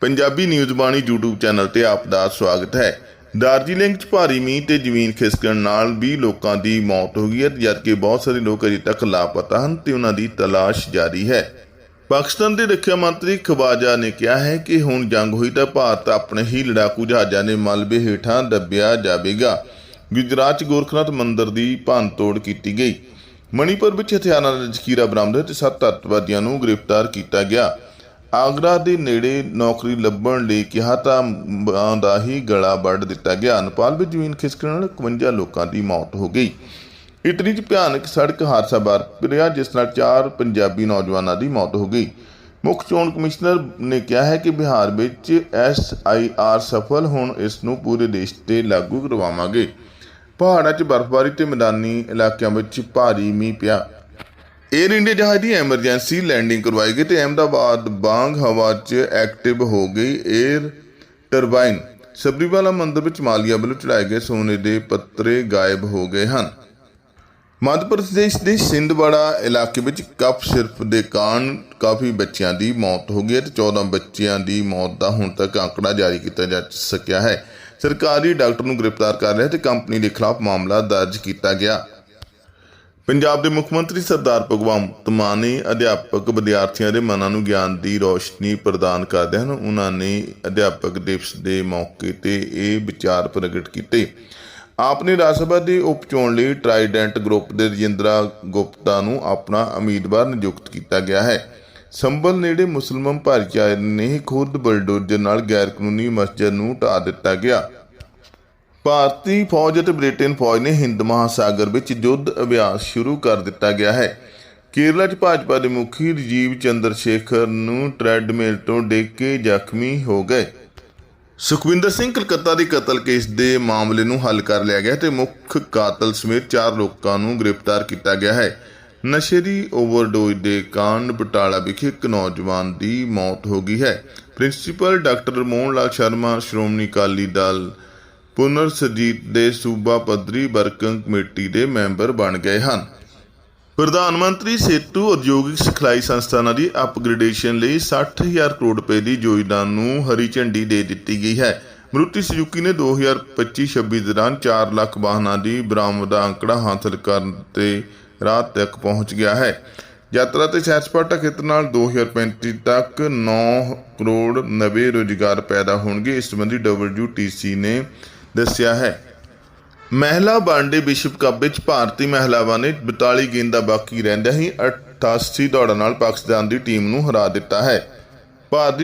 Punjabi news Bani YouTube channel ਤੇ ਆਪ ਦਾ ਸਵਾਗਤ ਹੈ। ਦਾਰਜੀਲਿੰਗ 'ਚ ਭਾਰੀ ਮੀਂਹ ਤੇ ਜ਼ਮੀਨ ਖਿਸਕਣ ਨਾਲ 20 ਲੋਕਾਂ ਦੀ ਮੌਤ ਹੋ ਗਈ ਹੈ, ਜਦਕਿ ਬਹੁਤ ਸਾਰੇ ਲੋਕ ਅਜੇ ਤੱਕ ਲਾਪਤਾ ਹਨ ਤੇ ਉਹਨਾਂ ਦੀ ਤਲਾਸ਼ ਜਾਰੀ ਹੈ। ਪਾਕਿਸਤਾਨ ਦੇ ਰੱਖਿਆ ਮੰਤਰੀ ਖਵਾਜਾ ਨੇ ਕਿਹਾ ਹੈ ਕਿ ਹੁਣ ਜੰਗ ਹੋਈ ਤਾਂ ਭਾਰਤ ਆਪਣੇ ਹੀ ਲੜਾਕੂ ਜਹਾਜ਼ਾਂ ਦੇ ਮਲਬੇ ਹੇਠਾਂ ਦੱਬਿਆ ਜਾਵੇਗਾ। ਗੁਜਰਾਤ 'ਚ ਗੋਰਖਨਾਥ ਮੰਦਿਰ ਦੀ ਭੰਨਤੋੜ ਕੀਤੀ ਗਈ। ਮਣੀਪੁਰ ਵਿੱਚ ਹਥਿਆਰਾਂ ਦਾ ਜ਼ਖੀਰਾ ਬਰਾਮਦ ਤੇ ਸੱਤ ਅੱਤਵਾਦੀਆਂ ਨੂੰ ਗ੍ਰਿਫਤਾਰ ਕੀਤਾ ਗਿਆ। ਆਗਰਾ ਦੇ ਨੇੜੇ ਨੌਕਰੀ ਲੱਭਣ ਲਈ ਕਿਹਾ ਤਾਂ ਮਾਂ, ਦਾ ਹੀ ਗਲਾ ਵੱਢ ਦਿੱਤਾ ਗਿਆ। ਨੇਪਾਲ ਵਿੱਚ ਜ਼ਮੀਨ ਖਿਸਕਣ ਨਾਲ 51 ਲੋਕਾਂ ਦੀ ਮੌਤ ਹੋ ਗਈ। ਇਟਲੀ 'ਚ ਭਿਆਨਕ ਸੜਕ ਹਾਦਸਾ ਵਾਪਰਿਆ, ਜਿਸ ਨਾਲ ਚਾਰ ਪੰਜਾਬੀ ਨੌਜਵਾਨਾਂ ਦੀ ਮੌਤ ਹੋ ਗਈ। ਮੁੱਖ ਚੋਣ ਕਮਿਸ਼ਨਰ ਨੇ ਕਿਹਾ ਹੈ ਕਿ ਬਿਹਾਰ ਵਿੱਚ ਐਸਆਈਆਰ ਸਫਲ ਹੋਣ, ਇਸ ਨੂੰ ਪੂਰੇ ਦੇਸ਼ ਤੇ ਲਾਗੂ ਕਰਵਾਵਾਂਗੇ। ਪਹਾੜਾਂ 'ਚ ਬਰਫ਼ਬਾਰੀ ਤੇ ਮੈਦਾਨੀ ਇਲਾਕਿਆਂ ਵਿੱਚ ਭਾਰੀ ਮੀਂਹ ਪਿਆ। ਏਅਰ ਇੰਡੀਆ ਜਹਾਜ਼ ਦੀ ਐਮਰਜੈਂਸੀ ਲੈਂਡਿੰਗ ਕਰਵਾਈ ਗਈ ਤੇ ਅਹਮਦਾਬਾਦ ਬਾਂਗ ਹਵਾ 'ਚ ਐਕਟਿਵ ਹੋ ਗਈ ਏਅਰ ਟਰਬਾਈਨ ਸਬਰੀਵਾਲਾ ਮੰਦਰ ਵਿੱਚ ਮਾਲੀਆ ਵੱਲੋਂ ਚੜਾਏ ਗਏ ਸੋਨੇ ਦੇ ਪੱਤਰੇ ਗਾਇਬ ਹੋ ਗਏ ਹਨ। ਮੱਧ ਪ੍ਰਦੇਸ਼ ਦੇ ਸਿੰਧਵਾੜਾ ਇਲਾਕੇ ਵਿੱਚ ਕਫ ਸਿਰਫ ਦੇ ਕਾਰਨ ਕਾਫੀ ਬੱਚਿਆਂ ਦੀ ਮੌਤ ਹੋ ਗਈ ਹੈ ਤੇ 14 ਬੱਚਿਆਂ ਦੀ ਮੌਤ ਦਾ ਹੁਣ ਤੱਕ ਅੰਕੜਾ ਜਾਰੀ ਕੀਤਾ ਜਾ ਸਕਿਆ ਹੈ। ਸਰਕਾਰੀ ਡਾਕਟਰ ਨੂੰ ਗ੍ਰਿਫਤਾਰ ਕਰ ਲਿਆ ਤੇ ਕੰਪਨੀ ਦੇ ਖਿਲਾਫ ਮਾਮਲਾ ਦਰਜ ਕੀਤਾ ਗਿਆ। ਪੰਜਾਬ ਦੇ ਮੁੱਖ ਮੰਤਰੀ ਸਰਦਾਰ ਭਗਵੰਤ ਮਾਨ ਨੇ ਅਧਿਆਪਕ ਵਿਦਿਆਰਥੀਆਂ ਦੇ ਮਨਾਂ ਨੂੰ ਗਿਆਨ ਦੀ ਰੋਸ਼ਨੀ ਪ੍ਰਦਾਨ ਕਰਦੇ ਹਨ। ਉਹਨਾਂ ਨੇ ਅਧਿਆਪਕ ਦਿਵਸ ਦੇ ਮੌਕੇ ਤੇ ਇਹ ਵਿਚਾਰ ਪ੍ਰਗਟ ਕੀਤੇ। ਆਪ ਨੇ ਰਾਜ ਸਭਾ ਦੀ ਉਪ ਚੋਣ ਲਈ ਟਰਾਈਡੈਂਟ ਗਰੁੱਪ ਦੇ ਰਜਿੰਦਰਾ ਗੁਪਤਾ ਨੂੰ ਆਪਣਾ ਉਮੀਦਵਾਰ ਨਿਯੁਕਤ ਕੀਤਾ ਗਿਆ ਹੈ। ਸੰਭਲ ਨੇੜੇ ਮੁਸਲਮਾਨ ਭਾਈਚਾਰੇ ਨੇ ਖੁਦ ਬਲਡੋਜ਼ਰ ਨਾਲ ਗੈਰ ਕਾਨੂੰਨੀ ਮਸਜਿਦ ਨੂੰ ਢਾ ਦਿੱਤਾ ਗਿਆ। ਭਾਰਤੀ ਫੌਜ ਅਤੇ ਬ੍ਰਿਟੇਨ ਫੌਜ ਨੇ ਹਿੰਦ ਮਹਾਸਾਗਰ ਵਿੱਚ ਯੁੱਧ ਅਭਿਆਸ ਸ਼ੁਰੂ ਕਰ ਦਿੱਤਾ ਗਿਆ ਹੈ। ਕੇਰਲਾ 'ਚ ਭਾਜਪਾ ਦੇ ਮੁਖੀ ਰਜੀਵ ਚੰਦਰ ਸ਼ੇਖਰ ਨੂੰ ਟ੍ਰੈਡਮਿਲ ਤੋਂ ਡਿੱਗ ਕੇ ਜ਼ਖਮੀ ਹੋ ਗਏ। ਸੁਖਵਿੰਦਰ ਸਿੰਘ ਕਲਕੱਤਾ ਦੇ ਕਤਲ ਕੇਸ ਦੇ ਮਾਮਲੇ ਨੂੰ ਹੱਲ ਕਰ ਲਿਆ ਗਿਆ ਤੇ ਮੁੱਖ ਕਾਤਲ ਸਮੇਤ ਚਾਰ ਲੋਕਾਂ ਨੂੰ ਗ੍ਰਿਫਤਾਰ ਕੀਤਾ ਗਿਆ ਹੈ। ਨਸ਼ੇ ਦੀ ਓਵਰਡੋਜ਼ ਦੇ ਕਾਰਨ ਬਟਾਲਾ ਵਿਖੇ ਇੱਕ ਨੌਜਵਾਨ ਦੀ ਮੌਤ ਹੋ ਗਈ ਹੈ। ਪ੍ਰਿੰਸੀਪਲ ਡਾਕਟਰ ਮੋਹਨ ਲਾਲ ਸ਼ਰਮਾ, ਸ਼੍ਰੋਮਣੀ ਅਕਾਲੀ ਦਲ ਪੁਨਰ ਸਰਜੀਤ ਦੇ ਸੂਬਾ ਪੱਧਰੀ ਵਰਕਿੰਗ ਕਮੇਟੀ ਦੇ ਮੈਂਬਰ ਬਣ ਗਏ ਹਨ। ਪ੍ਰਧਾਨ ਮੰਤਰੀ ਸੇਤੂ ਉਦਯੋਗਿਕ ਸਿਖਲਾਈ ਸੰਸਥਾਨਾਂ ਦੀ ਅਪਗ੍ਰੇਡੇਸ਼ਨ ਲਈ 60000 ਕਰੋੜ ਰੁਪਏ ਦੀ ਯੋਜਨਾ ਨੂੰ ਹਰੀ ਝੰਡੀ ਦੇ ਦਿੱਤੀ ਗਈ ਹੈ। ਮਰੂਤੀ ਸੁਜ਼ੂਕੀ ਨੇ 2025-26 ਦੌਰਾਨ 4 ਲੱਖ ਵਾਹਨਾਂ ਦੀ ਬਰਾਮਦ ਦਾ ਅੰਕੜਾ ਹਾਸਲ ਕਰਨ ਤੇ ਰਾਹ ਤੱਕ ਪਹੁੰਚ ਗਿਆ ਹੈ। ਯਾਤਰਾ ਤੇ ਸੈਰ ਸਪਾਟਾ ਖੇਤਰ ਨਾਲ 2035 ਤੱਕ 9 ਕਰੋੜ ਨਵੇਂ ਰੁਜ਼ਗਾਰ ਪੈਦਾ ਹੋਣਗੇ। ਇਸ ਸੰਬੰਧੀ WTC ਨੇ ਦੱਸਿਆ ਹੈ। ਮਹਿਲਾ ਵਨਡੇ ਵਿਸ਼ਵ ਕੱਪ ਵਿੱਚ ਭਾਰਤੀ ਮਹਿਲਾਵਾਂ ਨੇ 42 ਗੇਂਦਾਂ ਬਾਕੀ ਰਹਿੰਦਿਆਂ ਹੀ 88 ਦੌੜਾਂ ਨਾਲ ਪਾਕਿਸਤਾਨ ਦੀ ਟੀਮ ਨੂੰ ਹਰਾ ਦਿੱਤਾ ਹੈ। ਭਾਰਤੀ